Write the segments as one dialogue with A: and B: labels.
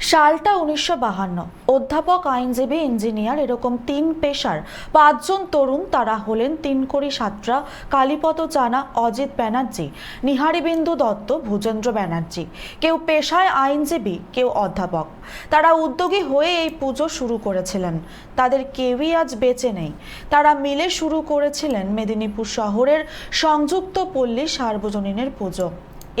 A: সালটা উনিশশো বাহান্ন। অধ্যাপক, আইনজীবী, ইঞ্জিনিয়ার এরকম তিন পেশার পাঁচজন তরুণ তারা হলেন তিনকড়ি সাতরা, কালীপদ চানা অজিত ব্যানার্জি নিহারিবিন্দু দত্ত, ভূজেন্দ্র ব্যানার্জি। কেউ পেশায় আইনজীবী, কেউ অধ্যাপক। তারা উদ্যোগী হয়ে এই পুজো শুরু করেছিলেন। তাদের কেউই আজ বেঁচে নেই। তারা মিলে শুরু করেছিলেন মেদিনীপুর শহরের সংযুক্ত পল্লী সার্বজনীনের পুজো।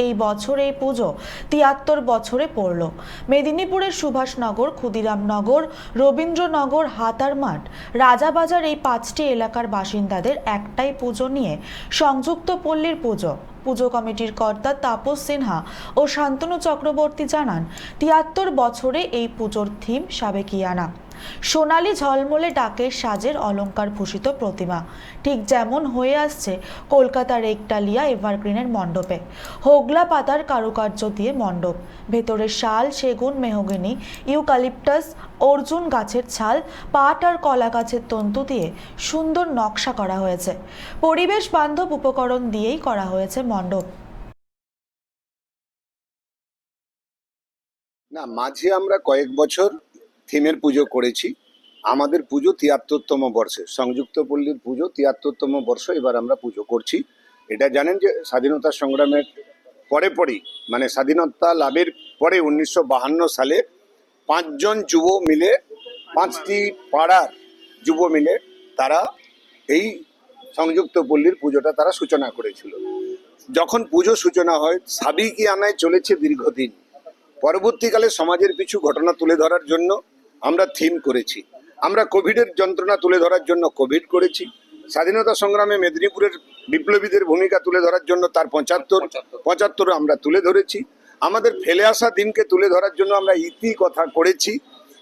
A: এই বছর এই পুজো তিয়াত্তর বছরে পড়ল। মেদিনীপুরের সুভাষনগর, ক্ষুদিরামনগর, রবীন্দ্রনগর হাতার মাঠ রাজাবাজার এই পাঁচটি এলাকার বাসিন্দাদের একটাই পুজো নিয়ে সংযুক্ত পল্লীর পুজো। পুজো কমিটির কর্তা তাপস সিনহা ও শান্তনু চক্রবর্তী জানান, তিয়াত্তর বছরে এই পুজোর থিম সাবেকিয়ানা। সোনালী ঝলমলে ডাকের সাজের অলংকার ভূষিত প্রতিমা। ঠিক যেমন হয়ে আসছে কলকাতার একটালিয়া এভারগ্রিনের মণ্ডপে। হোগলা পাতার কারুকার্য দিয়ে মণ্ডপ। ভেতরে শাল, সেগুন, মেহগিনি, ইউকালিপটাস, অর্জুন গাছের ছাল, পাট আর কলা গাছের তন্তু দিয়ে সুন্দর নকশা করা হয়েছে। পরিবেশ বান্ধব উপকরণ দিয়েই করা হয়েছে মণ্ডপ।
B: না, মাঝে আমরা কয়েক বছর থিমের পুজো করেছি। আমাদের পুজো তিয়াত্তরতম বর্ষে, সংযুক্ত পল্লীর পুজো তিয়াত্তরতম বর্ষ এবার আমরা পুজো করছি। এটা জানেন যে স্বাধীনতা সংগ্রামের পরে পরেই মানে স্বাধীনতা লাভের পরে উনিশশো সালে পাঁচজন যুব মিলে, পাঁচটি পাড়ার যুব মিলে তারা এই সংযুক্ত পল্লীর পুজোটা তারা সূচনা করেছিল। যখন পুজো সূচনা হয় সাবিকি আনায় চলেছে দীর্ঘদিন। পরবর্তীকালে সমাজের কিছু ঘটনা তুলে ধরার জন্য আমরা থিম করেছি। আমরা কোভিডের যন্ত্রণা তুলে ধরার জন্য কোভিড করেছি। স্বাধীনতা সংগ্রামে মেদিনীপুরের বিপ্লবীদের ভূমিকা তুলে ধরার জন্য তার পঁচাত্তর পঁচাত্তর। আমরা তুলে ধরেছি। আমাদের ফেলে আসা দিনকে তুলে ধরার জন্য আমরা ইতি কথা করেছি।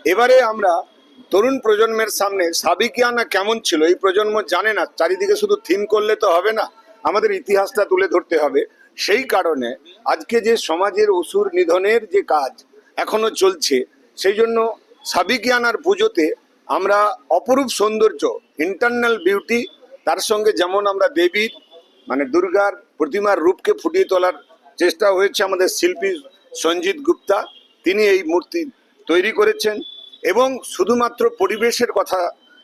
B: এবারে আমরা তরুণ প্রজন্মের সামনে সাবিকিয়ানা কেমন ছিল এই প্রজন্ম জানে না চারিদিকে শুধু থিম করলে তো হবে না আমাদের ইতিহাসটা তুলে ধরতে হবে। সেই কারণে আজকে যে সমাজের অসুর নিধনের যে কাজ এখনও চলছে সেই জন্য সাবিকিয়ানার পুজোতে আমরা অপরূপ সৌন্দর্য ইন্টারনাল বিউটি তার সঙ্গে যেমন আমরা দেবীর মানে দুর্গার প্রতিমার রূপকে ফুটিয়ে তোলার চেষ্টা হয়েছে আমাদের শিল্পী সঞ্জিত গুপ্তা, তিনি এই মূর্তি তৈরি করেছেন এবং শুধুমাত্র পরিবেশের কথা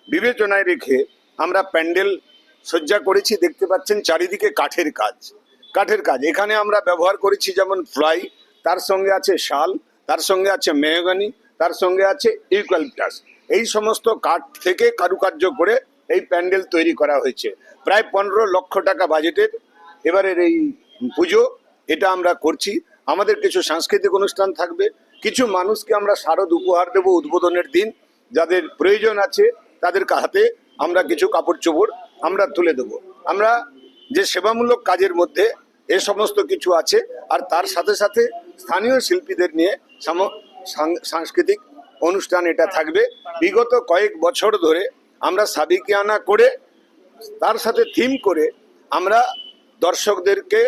B: বিবেচনায় রেখে আমরা প্যান্ডেল সজ্জা করেছি, দেখতে পাচ্ছেন চারিদিকে কাঠের কাজ কাঠের কাজ। এখানে আমরা ব্যবহার করেছি যেমন ফ্লাই, তার সঙ্গে আছে শাল, তার সঙ্গে আছে মেহগানি তার সঙ্গে আছে ইউক্যালিপটাস। এই সমস্ত কাঠ থেকে কারুকার্য করে এই প্যান্ডেল তৈরি করা হয়েছে। প্রায় পনেরো লক্ষ টাকা বাজেটের এবারের এই পুজো, এটা আমরা করছি। আমাদের কিছু সাংস্কৃতিক অনুষ্ঠান থাকবে। কিছু মানুষকে আমরা শারদ উপহার দেব উদ্বোধনের দিন। যাদের প্রয়োজন আছে তাদের হাতে আমরা কিছু কাপড় চোপড় আমরা তুলে দেব। আমরা যে সেবামূলক কাজের মধ্যে এ সমস্ত কিছু আছে, আর তার সাথে সাথে স্থানীয় শিল্পীদের নিয়ে সাংস্কৃতিক অনুষ্ঠান এটা থাকবে। বিগত কয়েক বছর ধরে আমরা সাবিকিয়ানা করে, তার সাথে থিম করে আমরা দর্শকদেরকে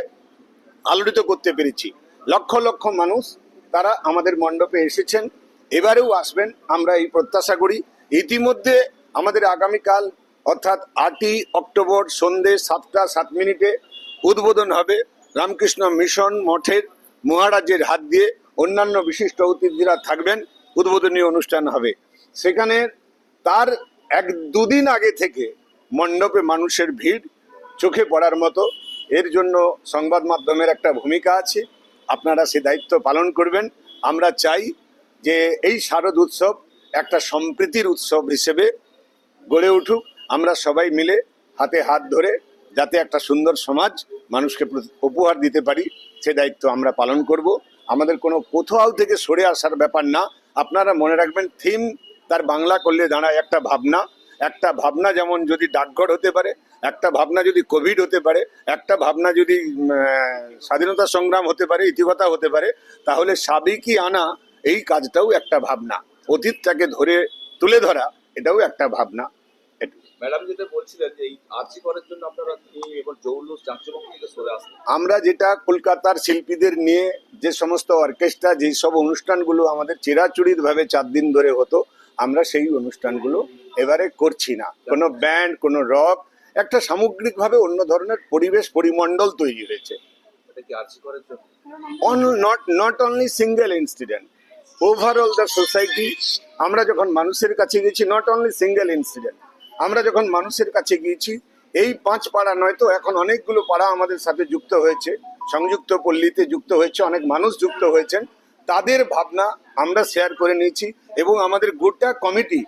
B: আলোড়িত করতে পেরেছি। লক্ষ লক্ষ মানুষ তারা আমাদের মণ্ডপে এসেছেন, এবারেও আসবেন, আমরা এই প্রত্যাশা করি। ইতিমধ্যে আমাদের আগামীকাল, অর্থাৎ আটই অক্টোবর সন্ধে সাতটা সাত মিনিটে উদ্বোধন হবে রামকৃষ্ণ মিশন মঠের মহারাজের হাত দিয়ে। অন্যান্য বিশিষ্ট অতিথিরা থাকবেন উদ্বোধনী অনুষ্ঠান হবে। সেখানে তার এক দুদিন আগে থেকে মণ্ডপে মানুষের ভিড়, চোখে পড়ার মতো। এর জন্য সংবাদ মাধ্যমের একটা ভূমিকা আছে। আপনারা সে দায়িত্ব পালন করবেন। আমরা চাই যে এই শারদ উৎসব একটা সম্প্রীতির উৎসব হিসেবে গড়ে উঠুক। আমরা সবাই মিলে হাতে হাত ধরে যাতে একটা সুন্দর সমাজ মানুষকে উপহার দিতে পারি, সে দায়িত্ব আমরা পালন করব। আমাদের কোনো কোথাও থেকে সরে আসার ব্যাপার না। আপনারা মনে রাখবেন, থিম তার বাংলা করলে দাঁড়ায় একটা ভাবনা। একটা ভাবনা যেমন যদি ডাকঘর হতে পারে, একটা ভাবনা যদি কোভিড হতে পারে, একটা ভাবনা যদি স্বাধীনতা সংগ্রাম হতে পারে, ইতিকথা হতে পারে, তাহলে সাবেকি আনা এই কাজটাও একটা ভাবনা। অতীতটাকে ধরে তুলে ধরা, এটাও একটা ভাবনা।
C: ম্যাডাম যেটা বলছিলেন যে এই আর্জি করার জন্য আপনারা থিম এবং জৌলুস থেকে সরে আসলেন?
B: আমরা যেটা কলকাতার শিল্পীদের নিয়ে যে সমস্ত অর্কেস্ট্রা যেই সব অনুষ্ঠানগুলো আমাদের চিরাচরিত ভাবে চার দিন ধরে হতো আমরা সেই অনুষ্ঠানগুলো এবারে করছি না। কোনো ব্যান্ড কোনো রক একটা সামগ্রিকভাবে অন্য ধরনের পরিবেশ পরিমণ্ডল তৈরি হয়েছে। Not not only single incident. Overall the society আমরা যখন মানুষের কাছে গেছি নট অনলি সিঙ্গেল ইনসিডেন্ট। আমরা যখন মানুষের কাছে গিয়েছি, এই পাঁচ পাড়া নয়তো এখন অনেকগুলো পাড়া আমাদের সাথে যুক্ত হয়েছে, সংযুক্ত পল্লীতে যুক্ত হয়েছে, অনেক মানুষ যুক্ত হয়েছেন। তাদের ভাবনা আমরা শেয়ার করে নিয়েছি এবং আমাদের গোটা কমিটি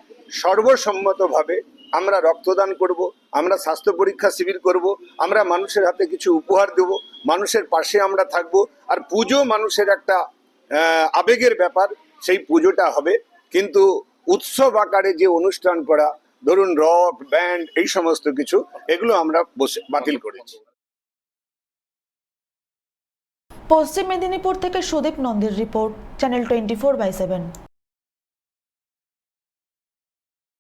B: সর্বসম্মতভাবে আমরা রক্তদান করব, আমরা স্বাস্থ্য পরীক্ষা শিবির করব, আমরা মানুষের হাতে কিছু উপহার দেব, মানুষের পাশে আমরা থাকব। আর পুজো মানুষের একটা আবেগের ব্যাপার, সেই পুজোটা হবে। কিন্তু উৎসব আকারে যে অনুষ্ঠান করা ধরুন রক ব্যান্ড এই সমস্ত কিছু, এগুলো আমরা বাতিল করেছি।
A: পশ্চিম মেদিনীপুর থেকে Sudip নন্দীর report channel twenty four by seven